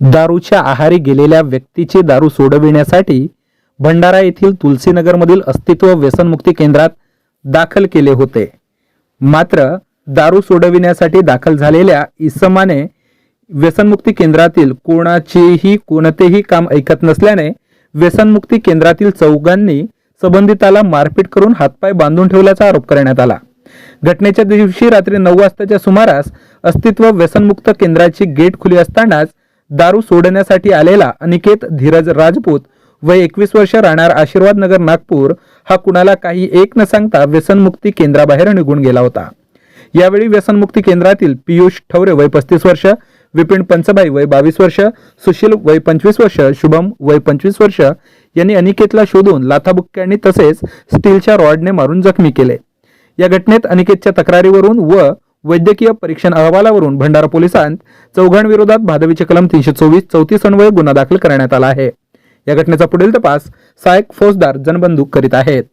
दारूच्या आहारी गेलेल्या व्यक्तीची दारू सोडविण्यासाठी भंडारा येथील तुलसीनगरमधील अस्तित्व व्यसनमुक्ती केंद्रात दाखल केले होते. मात्र दारू सोडविण्यासाठी दाखल झालेल्या इसमाने व्यसनमुक्ती केंद्रातील कोणाचेही कोणतेही काम ऐकत नसल्याने व्यसनमुक्ती केंद्रातील चौघांनी संबंधिताला मारपीट करून हातपाय बांधून ठेवल्याचा आरोप करण्यात आला. घटनेच्या दिवशी रात्री नऊ वाजताच्या सुमारास अस्तित्व व्यसनमुक्त केंद्राची गेट खुली असतानाच दारू सोडण्यासाठी आलेला अनिकेत धीरज राजपूत वय एकवीस वर्ष राहणार आशीर्वाद नगर नागपूर हा कुणाला काही एक न सांगता व्यसनमुक्ती केंद्राबाहेर निघून गेला होता. यावेळी व्यसनमुक्ती केंद्रातील पियुष ठवरे वय पस्तीस वर्ष विपिन पंचबाई वय बावीस वर्ष सुशील वय पंचवीस वर्ष शुभम वय पंचवीस वर्ष यांनी अनिकेतला शोधून लाथाबुक्क्यांनी तसेच स्टीलच्या रॉडने मारून जखमी केले. या घटनेत अनिकेतच्या तक्रारीवरून व वैद्यकीय परीक्षण अहवालावरून भंडारा पोलिसांत चौघांविरोधात भादवीचे कलम तीनशे चोवीस चौतीस अन्वये गुन्हा दाखल करण्यात आला आहे. या घटनेचा पुढील तपास सहायक फौजदार जनबंधू करीत आहेत.